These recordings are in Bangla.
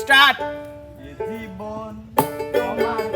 স্টার্ট। জীবন তোমাকে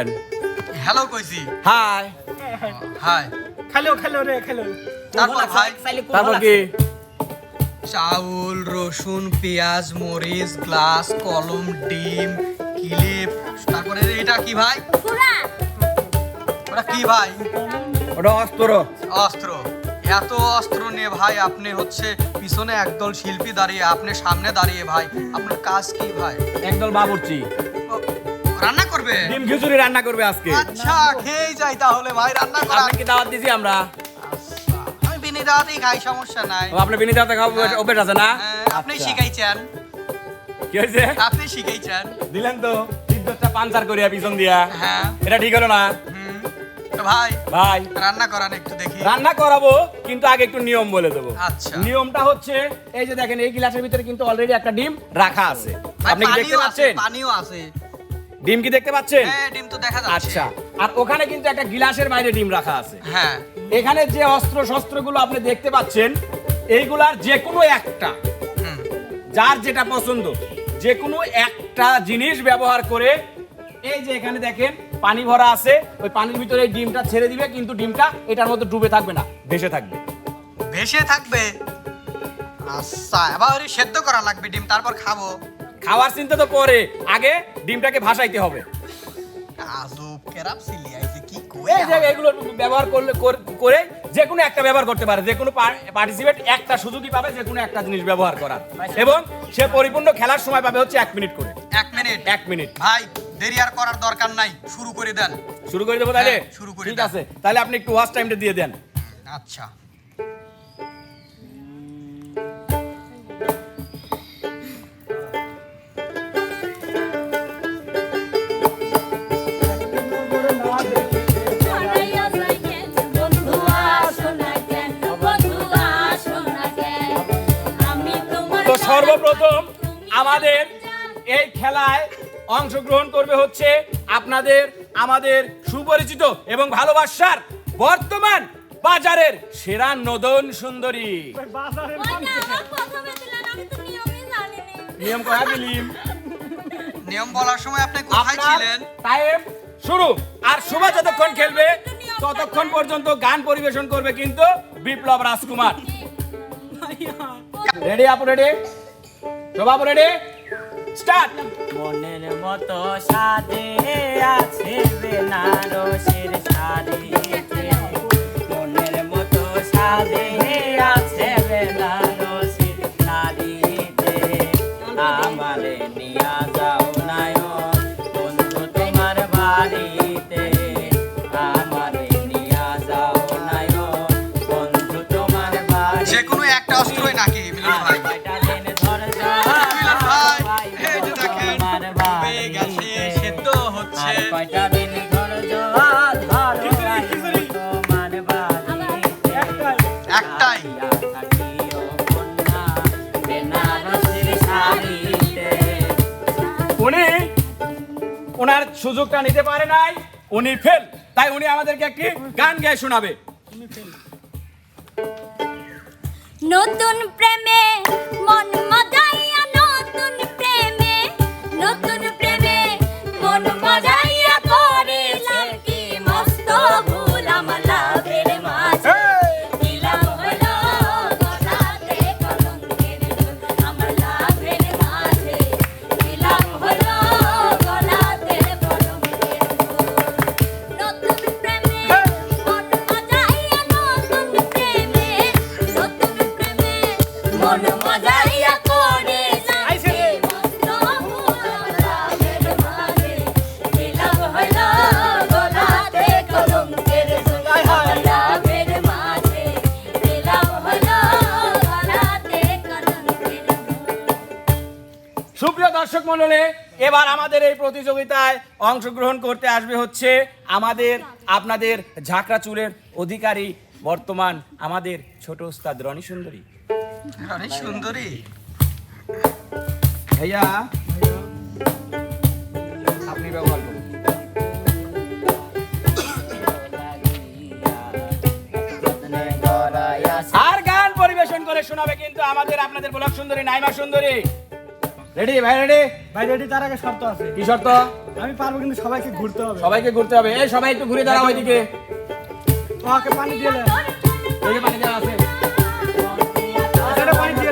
করলেন হ্যালো কইছি। হাই হাই খেলো খেলো রে খেলো। তারপর ভাই? তারপর কি? চাউল রসুন পেঁয়াজ মরিচ গ্লাস কলম ডিম ক্লিপ। তারপরে এটা কি ভাই? ওটা কি ভাই? ওটা অস্ত্র। অস্ত্র। এত অস্ত্র নিয়ে ভাই আপনি হচ্ছে পিছনে একদল শিল্পী দাঁড়িয়ে আপনি সামনে দাঁড়িয়ে ভাই আপনার কাজ কি ভাই? একদল বাবুর্চি। রান্না করবে? ডিম খিচুড়ি রান্না করবে আজকে। আচ্ছা খেয়েই যাই তাহলে ভাই রান্না করা। আপনি কি দাওয়াত দিছি আমরা? আচ্ছা, আমি বিনি দাওয়াতেই খাই সমস্যা নাই। ও, আপনি বিনীত হাতে খাওয়া অভ্যেস আছে না? হ্যাঁ, আপনি আচ্ছা। শিখাইছেন। কি হয়েছে? আপনি শিখাইছেন। দিলেন তো বিদ্যুৎটা পাঞ্চার করিয়া পিছন দিয়া। হ্যাঁ। এটা ঠিক হলো না? ভাই ভাই। রান্না করান একটু দেখি। রান্না করাবো কিন্তু আগে একটু নিয়ম বলে দেবো। আচ্ছা। নিয়মটা হচ্ছে এই যে দেখেন এই গ্লাসের ভিতরে কিন্তু অলরেডি একটা ডিম রাখা আছে। আপনি দেখতে পাচ্ছেন? পানিও আছে। ডিম কি দেখতে পাচ্ছেন? হ্যাঁ ডিম তো দেখা যাচ্ছে। আচ্ছা আর ওখানে কিন্তু একটা গিলাসের বাইরে ডিম রাখা আছে। হ্যাঁ। এখানে যে অস্ত্র শস্ত্রগুলো আপনি দেখতে পাচ্ছেন এইগুলার যে কোনো একটা যার যেটা পছন্দ যে কোনো একটা জিনিস ব্যবহার করে এই যে এখানে দেখেন পানি ভরা আছে ওই পানির ভিতরে ডিমটা ছেড়ে দিবে কিন্তু ডিমটা এটার মধ্যে ডুবে থাকবে না ভেসে থাকবে। ভেসে থাকবে। আচ্ছা এবার সেদ্ধ করা লাগবে ডিম তারপর খাব। খাওয়ার চিন্তা তো পরে আগে ডিমটাকে ভাসাইতে হবে। আজব কেরাম সিলি আইছে কি কই এই যে এগুলো ব্যবহার করলে করে যে কোনো একটা ব্যবহার করতে পারে। যে কোনো পার্টিসিপেট একটা সুযোগই পাবে যে কোনো একটা জিনিস ব্যবহার করার। এবং সে পরিপূর্ণ খেলার সময় পাবে হচ্ছে এক মিনিট করে। এক মিনিট? এক মিনিট। ভাই দেরি আর করার দরকার নাই। শুরু করে দেন। শুরু করে দেবো তাহলে? হ্যাঁ, শুরু করে ঠিক আছে। তাহলে আপনি একটু ওয়াচ টাইমটা দিয়ে দেন। আচ্ছা। খেলায় অংশগ্রহণ করবে হচ্ছে আপনাদের আমাদের সুপরিচিত এবং ভালোবাসার বর্তমান বাজারের সেরা নদন সুন্দরী। বাজারে ওই না আমার প্রথমে দিলেন আমি তো নিয়মই জানিনি। নিয়ম করা দিলিম নিয়ম বলার সময় আপনি কোথায় ছিলেন? টাইম শুরু। আর শোভা যতক্ষণ খেলবে ততক্ষণ পর্যন্ত গান পরিবেশন করবে কিন্তু বিপ্লব রাজকুমার। রেডি আপু রেডি শোভা আপু রেডি স্টার্ট। মনের মতো সাদে আছে বেনারসের শাড়িতে মনের মতো সাদে আছে বেনারসের শাড়িতে। আমারে নিয়া যাও নায়ন বন্ধু তোমার বাড়িতে। আমারে নিয়া যাও নায়ন বন্ধু তোমার বাড়িতে। যে কোনো একটা অস্ত্রই নাকি মিলন সুযোগটা নিতে পারে নাই, উনি ফেল তাই উনি আমাদেরকে একটি গান গায়ে শোনাবে। নতুন প্রেমে মন মজাইয়া, নতুন প্রেমে, নতুন মণ্ডলী এবার আমাদের এই প্রতিযোগিতায় অংশগ্রহণ করতে আসবে হচ্ছে আমাদের আপনাদের ঝাঁকড়া চুলের অধিকারী বর্তমান আমাদের ছোট উস্তাদ রনি সুন্দরী। অনেক সুন্দরী? ভাইয়া আপনি ব্যবহার করুন। আর গান পরিবেশন করে শোনাবে কিন্তু আমাদের আপনাদের ব্লক সুন্দরী নাইমা সুন্দরী। রেডি ভাই রেডি ভাই রেডি তার আগে শর্ত আছে। কি শর্ত? আমি পারব কিন্তু সবাইকে ঘুরতে হবে। সবাইকে ঘুরতে হবে। এই সবাই একটু ঘুরে দাঁড়াও ওইদিকে। তোমাকে পানি দিয়ে দেন। এই পানি দেওয়া আছে। পানি দিয়ে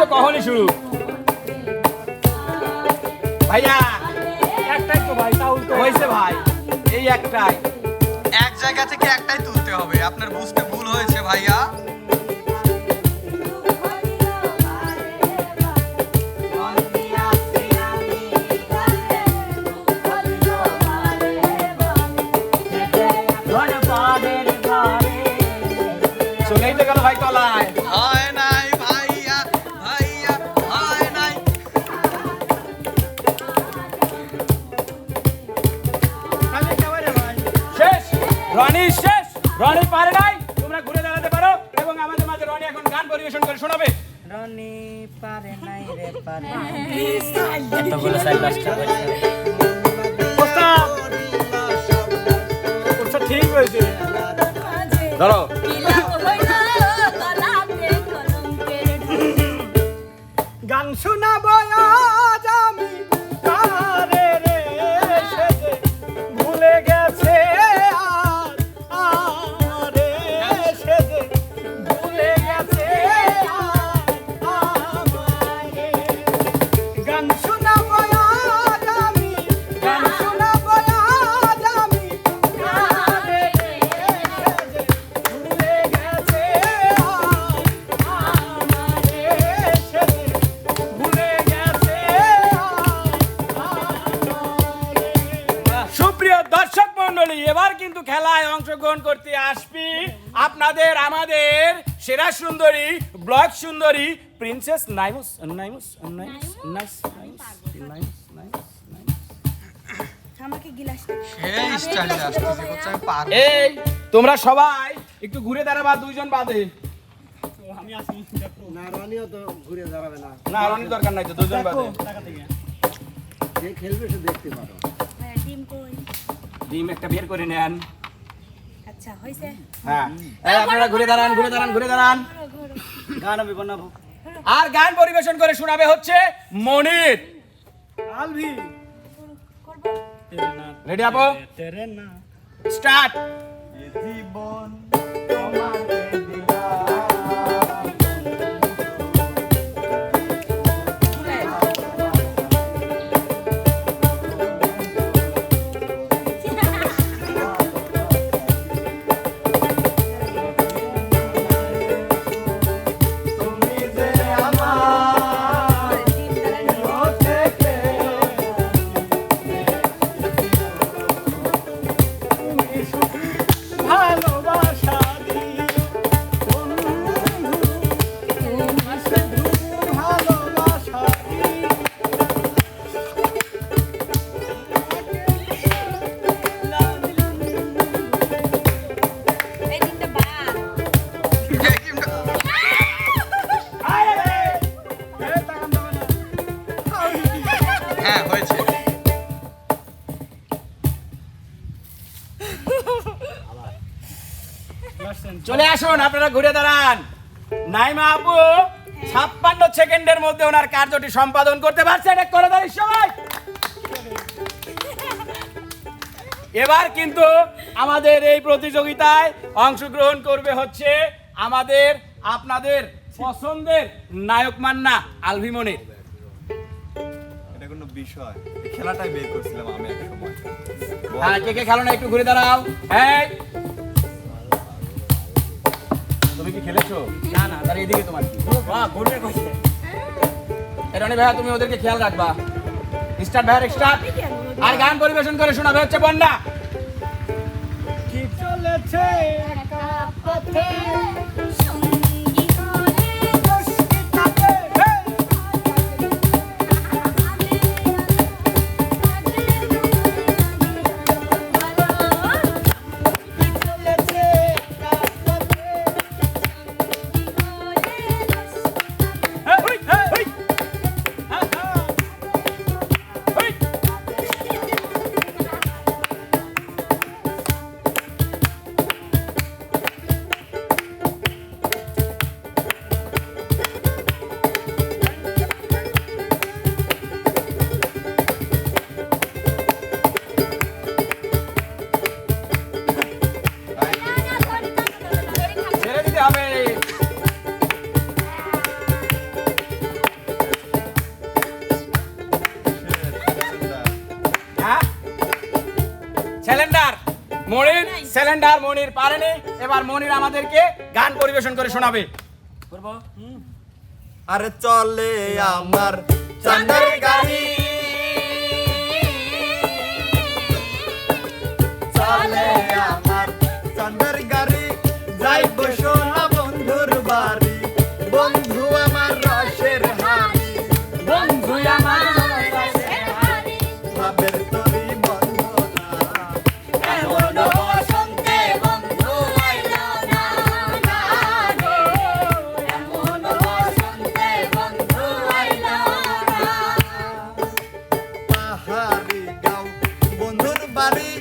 তো কখনই শুরু। ভাইয়া। একটাই তো ভাই তাও তো হয়েছে ভাই। এই একটাই। এক জায়গা থেকে একটাই তুলতে হবে। আপনার বুঝতে ভুল হয়েছে ভাইয়া। ধরো মন্ডলী এবার কিন্তু খেলায় অংশগ্রহণ করতে আসবি। আপনাদের আমাদের সেরা সুন্দরী ব্লক সুন্দরী প্রিন্সেস নাইমুস নাইমুস নাইমুস নাইস নাইস আমাকে এই তোমরা সবাই একটু ঘুরে দাঁড়াবা দুইজন বাদে। আমি না রনিও তো ঘুরে দাঁড়াবে না। না রনি দরকার নাই তো দুজন বাদে। যে খেলবে সে দেখতে পারো। ডিম একটা বের করে নেন। আচ্ছা হইছে। হ্যাঁ। আপনারা ঘুরে দাঁড়ান ঘুরে দাঁড়ান ঘুরে দাঁড়ান। গান আমি বানাবো। আর গান পরিবেশন করে শোনাবে হচ্ছে মনির। আলভি। রেডি আপো? তেরে না। স্টার্ট জীবন তোমাকে চলে আসুন, আপনারা ঘুরে দাঁড়ান। নাইমা আপু, ছাপ্পান্ন সেকেন্ডের মধ্যে ওনার কার্যটি সম্পাদন করতে পারছে এটা করে দাঁড়িয়ে সবাই। এবার কিন্তু আমাদের এই প্রতিযোগিতায় অংশগ্রহণ করবে হচ্ছে আমাদের, আপনাদের পছন্দের নায়ক মান্না আলভিমনির। এটা কোনো বিষয়। খেলাটাই বের করছিলাম আমি এক হ্যাঁ কে কে খেলো না একটু ঘুরে দাঁড়াও। এই। তুমি কি খেলেছো? না না। তাহলে এদিকে তোমার কি? বাহ ঘুরে কইছে রনি ভাইয়া তুমি ওদেরকে খেয়াল রাখবা। স্টার্ট ভাইয়ার স্টার্ট। আর গান পরিবেশন করে শোনাবে হচ্ছে বন্যা। কি চলেছে একা সাথে পারেনি এবার মনির আমাদেরকে গান পরিবেশন করে শোনাবে। আরে চলে আমার চান্দার গাড়ি। বাড়ি।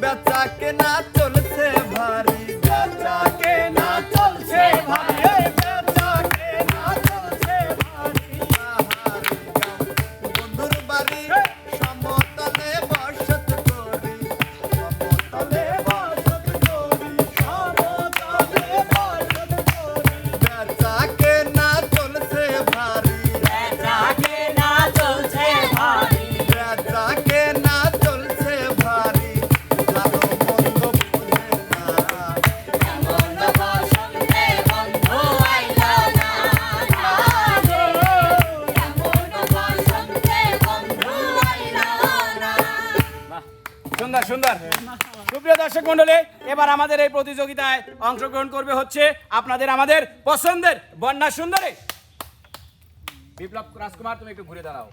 বেচা কেনা চলছে ভারী। বেচা কেনা চলছে ভারী। দর্শক মন্ডলী এবার আমাদের এই প্রতিযোগিতায় অংশগ্রহণ করবে হচ্ছে আপনাদের আমাদের পছন্দের বন্যা সুন্দরী। বিপ্লব রাজকুমার তুমি একটু ঘুরে দাঁড়াও।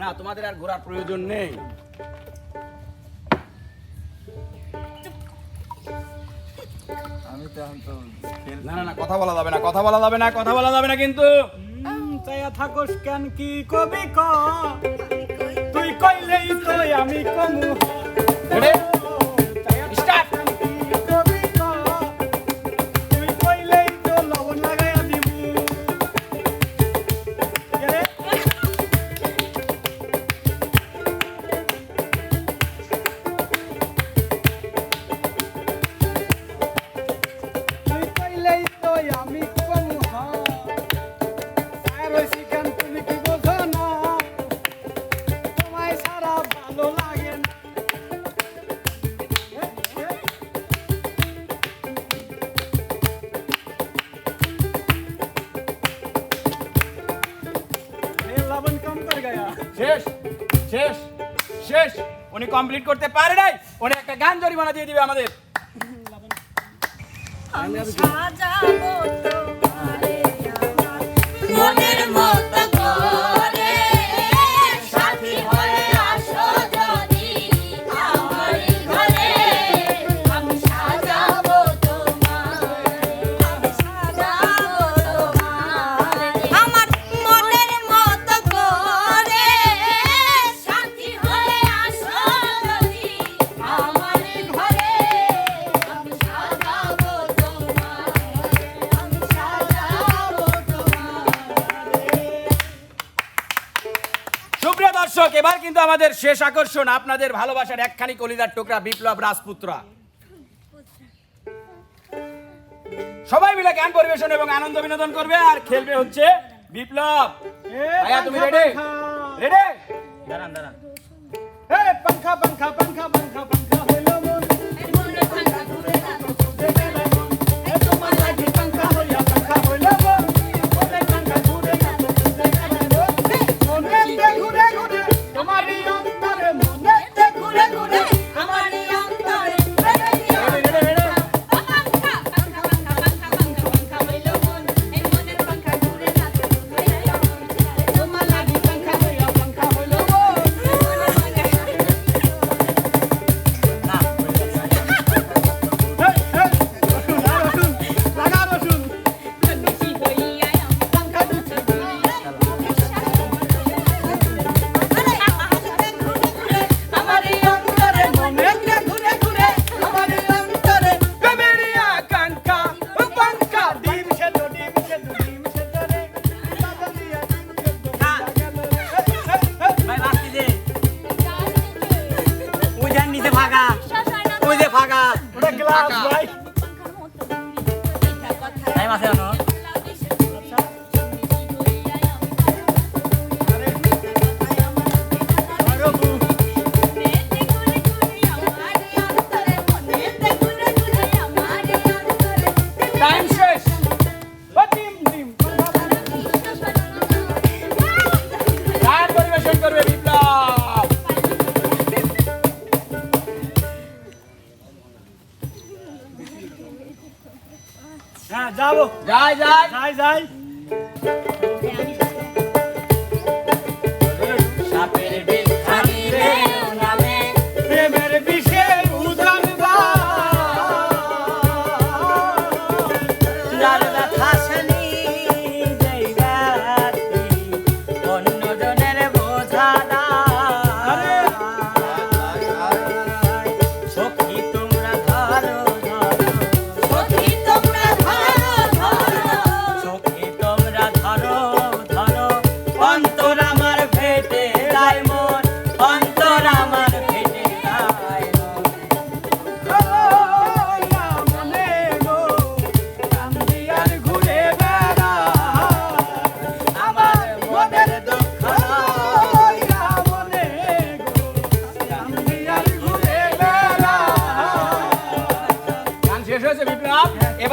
না তোমাদের আর ঘোরার প্রয়োজন নেই। আমি তো না না না কথা বলা যাবে না কথা বলা যাবে না কথা বলা যাবে না কিন্তু। চাইয়া থাকোস কেন কি কবি ক? আমি কমু উনি কমপ্লিট করতে পারে নাই উনি একটা গান জরিমানা দিয়ে দিবে আমাদের। আমি সাজাবো এবার কিন্তু আমাদের শেষ আকর্ষণ, আপনাদের ভালোবাসার একখানি কলিদার টোকরা বিপ্লব রাজপুত্রা। সবাই মিলে গান পরিবেশন এবং আনন্দ বিনোদন করবে, আর খেলবে হচ্ছে বিপ্লব। ভাইয়া, তুমি রেডি রেডি দাঁড়ান দাঁড়ান এ পাখা পাখা পাখা যাই যাই। যাই যাই।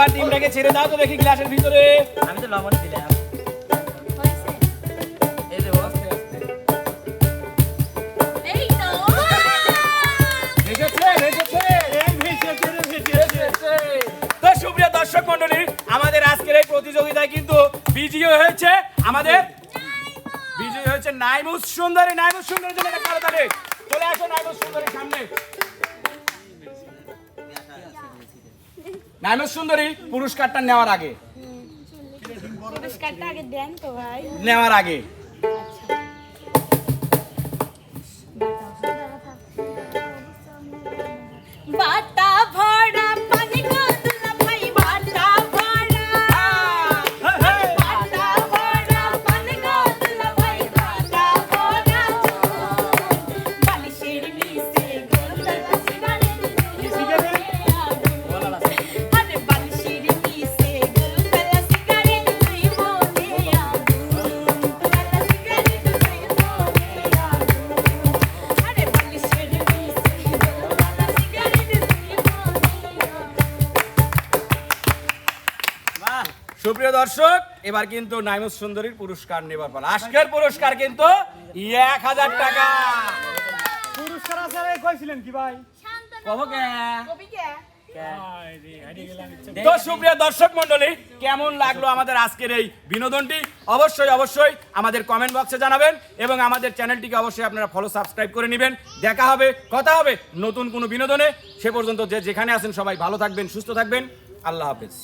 এবার ডিমটাকে ছেড়ে দাও তো দেখি গ্লাসের ভিতরে। আমি তো লবণ দিলাম। দর্শক মন্ডলী আমাদের আজকের এই প্রতিযোগিতায় কিন্তু বিজয়ী হয়েছে আমাদের বিজয়ী হয়েছে নাইমুস সুন্দরী। নাইমুস সুন্দরীর জন্য একটা করতালি চলে আসো নাইমুস সুন্দরীর সামনে। নাইমুস সুন্দরী পুরস্কারটা নেওয়ার আগে। পুরস্কারটা আগে দেন তো ভাই। নেওয়ার আগে। সুপ্রিয় দর্শক এবার কিন্তু নাইমুস সুন্দরীর পুরস্কার নেবার পালা। আজকের পুরস্কার কিন্তু এক হাজার টাকা। পুরস্কার আছে কইছিলেন কি ভাই? তো সুপ্রিয় দর্শক মন্ডলী কেমন লাগল আমাদের আজকের এই বিনোদনটি? অবশ্যই অবশ্যই আমাদের কমেন্ট বক্সে জানাবেন এবং আমাদের চ্যানেলটিকে অবশ্যই আপনারা ফলো সাবস্ক্রাইব করে নেবেন। দেখা হবে কথা হবে নতুন কোনো বিনোদনে। সে পর্যন্ত যে যেখানে আছেন সবাই ভালো থাকবেন সুস্থ থাকবেন। আল্লাহ হাফেজ।